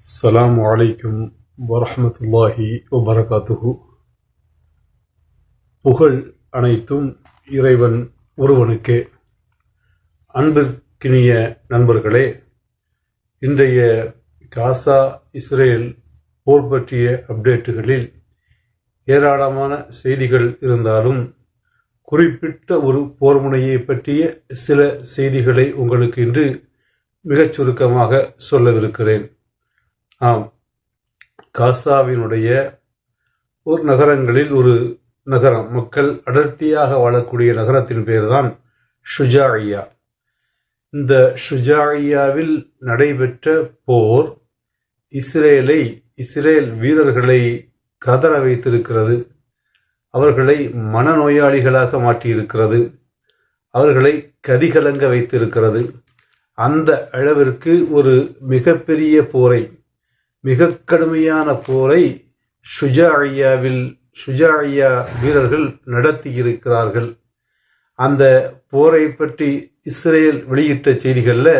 அஸ்லாம் வலைக்கும் வரமத்துல்லாஹி வபரகாத்துஹு புகழ் அனைத்தும் இறைவன் ஒருவனுக்கே. அன்பிற்கினிய நண்பர்களே இன்றைய காசா இஸ்ரேல் போர் பற்றிய அப்டேட்டுகளில் ஏராளமான செய்திகள் இருந்தாலும் குறிப்பிட்ட ஒரு போர்முனையை பற்றிய சில செய்திகளை உங்களுக்கு இன்று மிகச் சுருக்கமாக சொல்லவிருக்கிறேன். ஆம். காசாவினுடைய ஒரு நகரங்களில் ஒரு நகரம் மக்கள் அடர்த்தியாக வாழக்கூடிய நகரத்தின் பெயர்தான் ஷுஜாஇயா இந்த ஷுஜாஇயாவில் நடைபெற்ற போர் இஸ்ரேலை இஸ்ரேல் வீரர்களை கதற வைத்திருக்கிறது. அவர்களை மனநோயாளிகளாக மாற்றியிருக்கிறது. அவர்களை கதிகலங்க வைத்திருக்கிறது. அந்த அளவிற்கு ஒரு மிகப்பெரிய போரை மிக கடுமையான போரை ஷுஜாஇயாவில் ஷுஜாஇயா வீரர்கள் நடத்தியிருக்கிறார்கள். அந்த போரை பற்றி இஸ்ரேல் வெளியிட்ட செய்திகளில்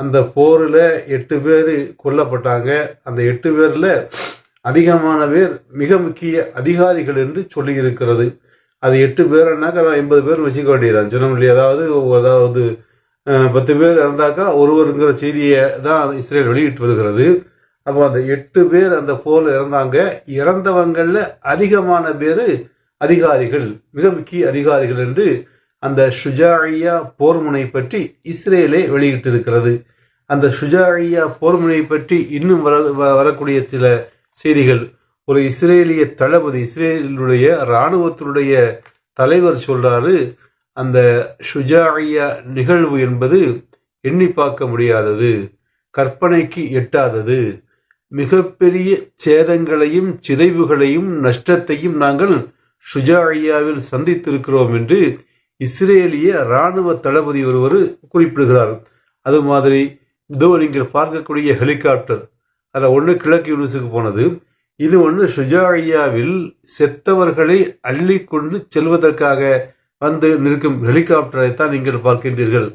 அந்த போரில் எட்டு பேர் கொல்லப்பட்டாங்க. அந்த எட்டு பேரில் அதிகமான பேர் மிக முக்கிய அதிகாரிகள் என்று சொல்லியிருக்கிறது. அது எட்டு பேர்னாக்கா எண்பது பேர் வச்சுக்க வேண்டியதான் சொன்ன முடியாது. அதாவது அதாவது பத்து பேர் இறந்தாக்கா ஒருவருங்கிற செய்தியை தான் இஸ்ரேல் வெளியிட்டு வருகிறது. அப்போ அந்த எட்டு பேர் அந்த போரில் இறந்தாங்க. இறந்தவங்களில் அதிகமான பேர் அதிகாரிகள் மிக முக்கிய அதிகாரிகள் என்று அந்த ஷுஜாஇயா போர்முனை பற்றி இஸ்ரேலே வெளியிட்டிருக்கிறது. அந்த ஷுஜாஇயா போர்முனை பற்றி இன்னும் வர வ- வரக்கூடிய சில செய்திகள். ஒரு இஸ்ரேலிய தளபதி இஸ்ரேலுடைய இராணுவத்தினுடைய தலைவர் சொல்றாரு அந்த ஷுஜாஇயா நிகழ்வு என்பது எண்ணி பார்க்க முடியாதது கற்பனைக்கு எட்டாதது. மிகப்பெரிய சேதங்களையும் சிதைவுகளையும் நஷ்டத்தையும் நாங்கள் ஷுஜாஇயாவில் சந்தித்திருக்கிறோம் என்று இஸ்ரேலிய இராணுவ தளபதி ஒருவர் குறிப்பிடுகிறார். அது மாதிரி இதோ நீங்கள் பார்க்கக்கூடிய ஹெலிகாப்டர். அதில் ஒன்று கிழக்கு யூனிஸுக்கு போனது. இது ஒன்று ஷுஜாஇயாவில் செத்தவர்களை அள்ளி கொண்டு செல்வதற்காக வந்து நிற்கும் ஹெலிகாப்டரை தான் நீங்கள் பார்க்கின்றீர்கள்.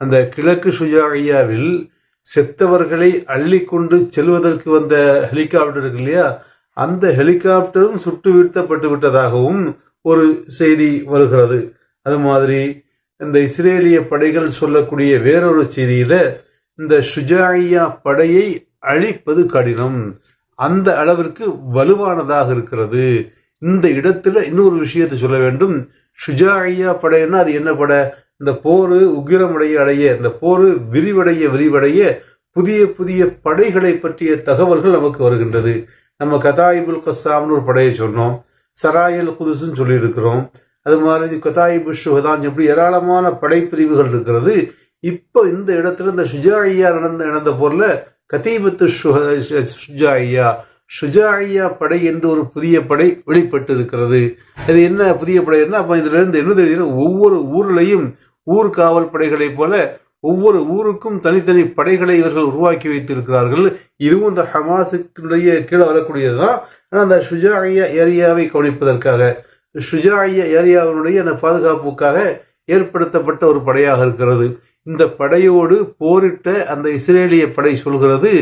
அந்த கிழக்கு ஷுஜாஇயாவில் செத்தவர்களை அள்ளி கொண்டு செல்வதற்கு வந்த ஹெலிகாப்டர் இருக்கு இல்லையா? அந்த ஹெலிகாப்டரும் சுட்டு வீழ்த்தப்பட்டு விட்டதாகவும் ஒரு செய்தி வருகிறது. அது மாதிரி இந்த இஸ்ரேலிய படைகள் சொல்லக்கூடிய வேறொரு செய்தியில இந்த ஷுஜாயியா படையை அழிப்பது கடினம். அந்த அளவிற்கு வலுவானதாக இருக்கிறது. இந்த இடத்துல இன்னொரு விஷயத்தை சொல்ல வேண்டும். ஷுஜாயியா படைன்னா அது என்ன படை? இந்த போர் உக்கிரமடைய அடைய இந்த போர் விரிவடைய விரிவடைய புதிய புதிய படைகளை பற்றிய தகவல்கள் நமக்கு வருகின்றது. நம்ம கதாயிபுல் கசாம்னு ஒரு படையை சொன்னோம். சராயல் குதுசுன்னு சொல்லியிருக்கிறோம். அது மாதிரி கதாயிபு ஷுஹதான் எப்படி ஏராளமான படைப்பிரிவுகள் இருக்கிறது. இப்போ இந்த இடத்துல இந்த ஷுஜாயியா நடந்த நடந்த போரில் கதீபத்து ஷுஹ- ஷுஜாயியா ஷுஜாயியா படை என்று ஒரு புதிய படை வெளிப்பட்டு இருக்கிறது அது என்ன புதிய படை என்ன அப்போ இதுலேருந்து என்ன தெரியுது? ஒவ்வொரு ஊர்லேயும் ஊர் காவல் படைகளைப் போல ஒவ்வொரு ஊருக்கும் தனித்தனி படைகளை இவர்கள் உருவாக்கி வைத்திருக்கிறார்கள். இதுவும் இந்த ஹமாஸுடைய கீழே வரக்கூடியதுதான். ஆனால் அந்த ஷுஜாயியா ஏரியாவை கவனிப்பதற்காக ஷுஜாயியா ஏரியாவினுடைய அந்த பாதுகாப்புக்காக ஏற்படுத்தப்பட்ட ஒரு படையாக இருக்கிறது. இந்த படையோடு போரிட்ட அந்த இஸ்ரேலிய படை சொல்கிறது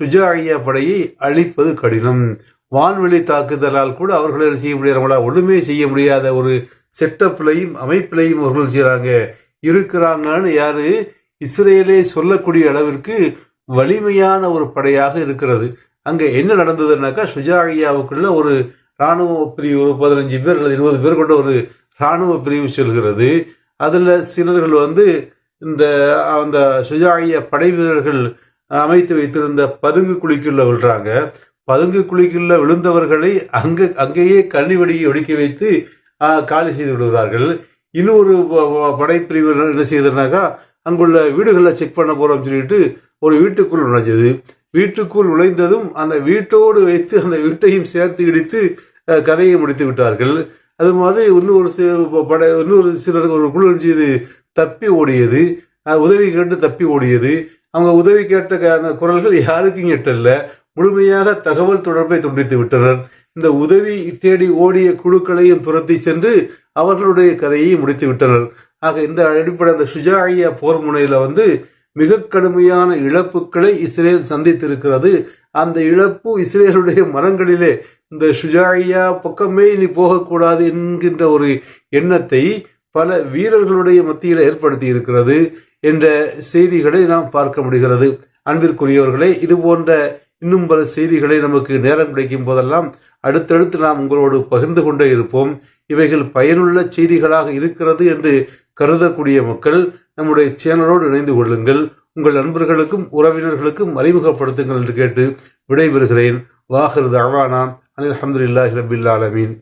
ஷுஜாயியா படையை அழிப்பது கடினம். வான்வெளி தாக்குதலால் கூட அவர்கள் செய்ய முடியாதவங்களா ஒன்றுமே செய்ய முடியாத ஒரு செட்டப்லையும் அமைப்பிலையும் அவர்கள் செய்கிறாங்க இருக்கிறாங்கன்னு யாரு? இஸ்ரேலே சொல்லக்கூடிய அளவிற்கு வலிமையான ஒரு படையாக இருக்கிறது. அங்கே என்ன நடந்ததுன்னாக்கா ஷுஜாயியாவுக்குள்ள ஒரு இராணுவ பிரிவு ஒரு பதினஞ்சு பேர் அல்லது இருபது பேர் கொண்ட ஒரு ராணுவ பிரிவு செல்கிறது. அதில் சிலர்கள் வந்து இந்த அந்த ஷுஜாயிய படை வீரர்கள் அமைத்து வைத்திருந்த பதுங்கு குழிக்குள்ள விழுறாங்க. பதுங்கு குழிக்குள்ள விழுந்தவர்களை அங்கு அங்கேயே கண்ணி வெடியை ஒடுக்கி வைத்து காலி செய்து விடுகிறார்கள். இன்னொரு படைப்பிரிவு என்ன செய்யுதுனாக்கா அங்குள்ள வீடுகளில் செக் பண்ண போறோம்னு சொல்லிட்டு ஒரு வீட்டுக்குள் நுழைஞ்சது. வீட்டுக்குள் நுழைந்ததும் அந்த வீட்டோடு வைத்து அந்த வீட்டையும் சேர்த்து இடித்து கதையை முடித்து விட்டார்கள். அது மாதிரி இன்னொரு சி- படை இன்னொரு சிலருக்கு ஒரு குழு செய்து தப்பி ஓடியது. உதவி கேட்டு தப்பி ஓடியது. அவங்க உதவி கேட்ட அந்த குரல்கள் யாருக்கும் எட்டல்ல. முழுமையாக தகவல் தொடர்பை துண்டித்து விட்டனர். இந்த உதவி தேடி ஓடிய குழுக்களையும் துரத்தி சென்று அவர்களுடைய கதையை முடித்து விட்டனர் ஆக இந்த அடிப்படை அந்த சுஜாயா போர் முனையில வந்து மிக கடுமையான இழப்புகளை இஸ்ரேல் சந்தித்திருக்கிறது. அந்த இழப்பு இஸ்ரேலுடைய மரங்களிலே இந்த சுஜாயா பக்கமே இனி போகக்கூடாது என்கின்ற ஒரு எண்ணத்தை பல வீரர்களுடைய மத்தியில் ஏற்படுத்தி இருக்கிறது என்ற செய்திகளை நாம் பார்க்க முடிகிறது. அன்பிற்குரியவர்களே இது போன்ற இன்னும் பல செய்திகளை நமக்கு நேரம் கிடைக்கும் போதெல்லாம் அடுத்தடுத்து நாம் உங்களோடு பகிர்ந்து கொண்டே இருப்போம். இவைகள் பயனுள்ள செய்திகளாக இருக்கிறது என்று கருதக்கூடிய மக்கள் நம்முடைய சேனலோடு இணைந்து கொள்ளுங்கள். உங்கள் நண்பர்களுக்கும் உறவினர்களுக்கும் அறிமுகப்படுத்துங்கள் என்று கேட்டு விடைபெறுகிறேன். வாஹிர் தவானா அனில் அஹமதுல்லாஹி ரபில் ஆலமீன்.